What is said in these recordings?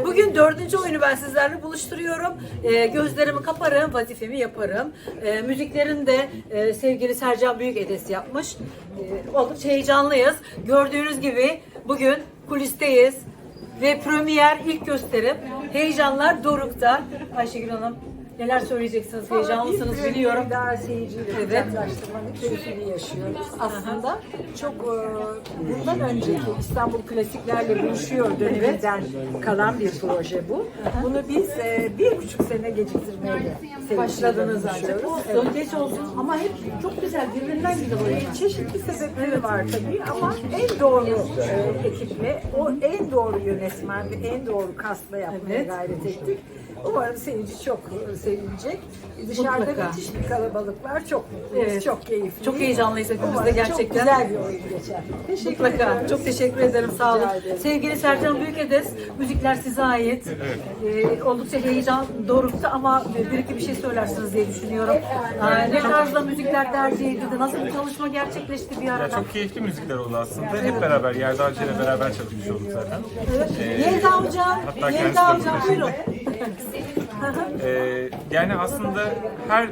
Bugün dördüncü oyunu ben sizlerle buluşturuyorum. Ee, gözlerimi kaparım, vazifemi yaparım. Ee, müziklerini de e, sevgili Sercan Büyük Edesi yapmış. Ee, oldukça heyecanlıyız. Gördüğünüz gibi bugün kulisteyiz. Ve premier ilk gösterim. Heyecanlar dorukta. Ayşegül Hanım neler söyleyeceksiniz? Heyecanlısınız biliyorum. Daha seyirciyle Evet. yaklaştırmanın keyfini yaşıyoruz. Aslında çok e, bundan önceki İstanbul klasiklerle buluşuyor döneminden kalan bir proje bu. Bunu biz e, bir buçuk sene geciktirmeyle Başladınız çalışıyoruz. Olsun, geç olsun ama hep çok güzel, birbirinden güzel oyunlar. Evet. Çeşitli sebepleri var tabii ama en doğru e, ekiple, o en doğru yönetmen ve en doğru kasla yapmaya Evet. gayret ettik. Umarım seyirci çok e, sevinecek. Dışarıda Mutlaka. müthiş bir kalabalık var. Çok mutluyuz, Evet. çok keyifli. Çok heyecanlıyız hepimiz de Umarım gerçekten. Çok güzel bir oyun geçer. Teşekkür Mutlaka. ediyorum. Çok teşekkür ederim. Sağ olun. Ederim. Sevgili Sercan Büyükedes, müzikler size ait. Ee, oldukça heyecan dorukta ama bir iki bir şey söylersiniz diye düşünüyorum. Ee, ne tarzda müzikler tercih edildi? Nasıl bir çalışma gerçekleşti bir Ya arada? çok keyifli müzikler oldu aslında. Hep beraber, Yerde Avcı ile beraber çalışmış olduk zaten. Hatta Yelda kendisi de Hocam burada. buyurun. Ee, yani aslında her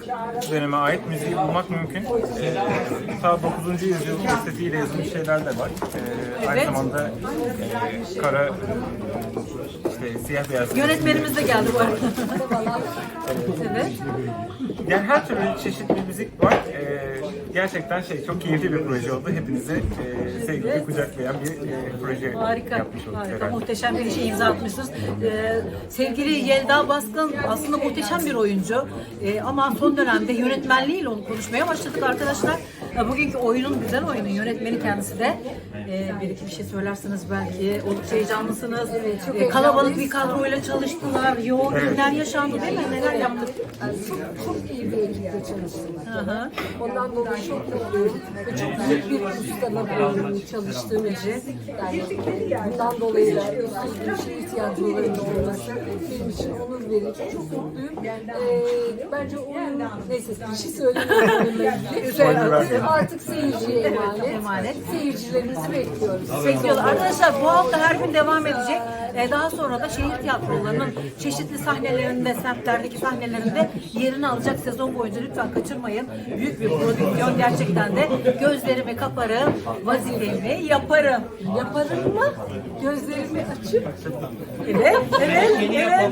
döneme ait müziği bulmak mümkün. Ee, ta 9. yüzyıl estetiğiyle yazılmış şeyler de var. Ee, Aynı zamanda e, kara, siyah beyaz. Yönetmenimiz de geldi bu arada. evet. Yani her türlü çeşitli müzik var. Ee, gerçekten şey çok keyifli bir proje oldu. Hepinizi e, sevgiyle kucaklayan bir e, proje Harika, yapmış olduk harika. herhalde. Muhteşem bir işe imza atmışsınız. Ee, sevgili Yelda Baskın aslında muhteşem bir oyuncu. Ee, ama son dönemde yönetmenliğiyle onu konuşmaya başladık arkadaşlar. Ee, bugünkü oyunun güzel oyunun yönetmeni kendisi de. Ee, bir iki bir şey söylersiniz belki. Oldukça heyecanlısınız. çok Ee, kalabalık bir heyecanlıyız. kadroyla çalıştılar. Yoğun günler yaşandı değil mi? Neler yaptık? Çok, çok iyi bir ekiple çalıştılar. Hı hı. Ondan dolayı çok mutluyum ve çok büyük bir ustala oyunu çalıştığım için yani bundan dolayı da bir şey ihtiyacıların olması benim için onur verici. Çok mutluyum. Ee, bence oyun neyse bir şey söylemiyorum onunla ilgili. Artık seyirciye emanet. Emanet. Seyircilerimizi bekliyoruz. Bekliyorlar. Arkadaşlar bu hafta her gün devam edecek. Ee, daha sonra da şehir tiyatrolarının çeşitli sahnelerinde, semtlerdeki sahnelerinde yerini alacak sezon boyunca lütfen kaçırmayın. Büyük bir prodüksiyon gerçekten de gözlerimi kaparım, vazifemi yaparım. Yaparım mı? Gözlerimi açıp Evet, evet, evet.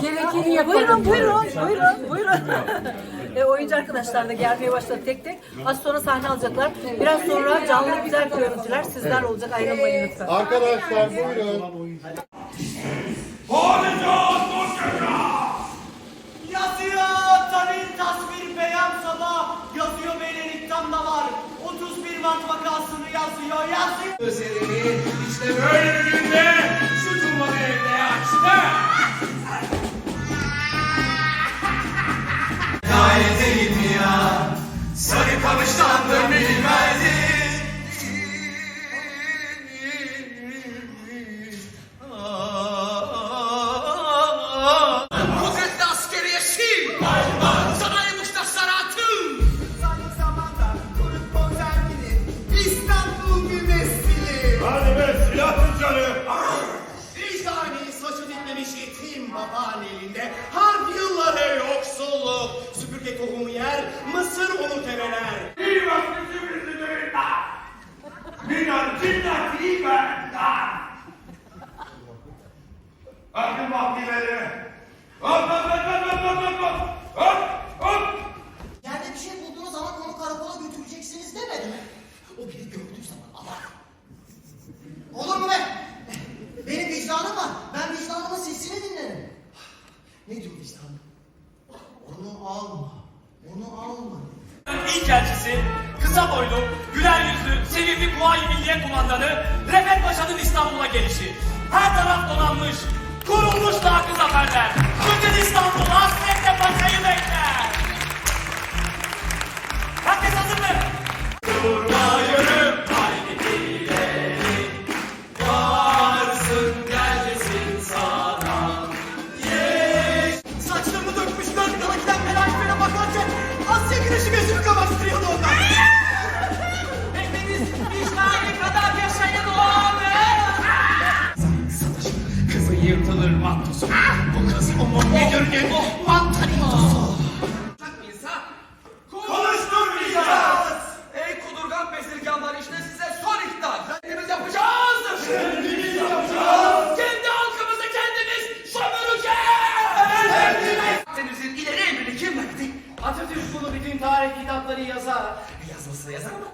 gerekeni yaparım. Buyurun, buyurun, buyurun, buyurun. e, oyuncu arkadaşlar da gelmeye başladı tek tek. Az sonra sahne alacaklar. Biraz sonra canlı güzel görüntüler sizler olacak. Ayrılmayın lütfen. Arkadaşlar buyurun. Yazıyor tanin tasvir beyaz sabah. Yazıyor beylenikten da var 31 Mart vakasını yazıyor yazıyor. Gözlerini işte böyle bir günde Şu dumanı evde açtı Hallelujah. Güler yüzlü, sevimli Kuvayi Milliye Kumandanı Refet Paşa'nın İstanbul'a gelişi. Her taraf donanmış, kurulmuş dakı zaferler. Bütün İstanbul hasretle paşayı bekler. Kız umumi görünüm mantaritosu. Konuşturmayacağız. Ey kudurgan bezirganlar işte size son ihtar. Kendimiz yapacağız. Kendimiz yapacağız. Kendi halkımızı kendimiz sömüreceğiz. Akdeniz'in ileri emrini kim verdi? Atatürk bunu bütün tarih kitapları yazar. Yazmasını yazar ama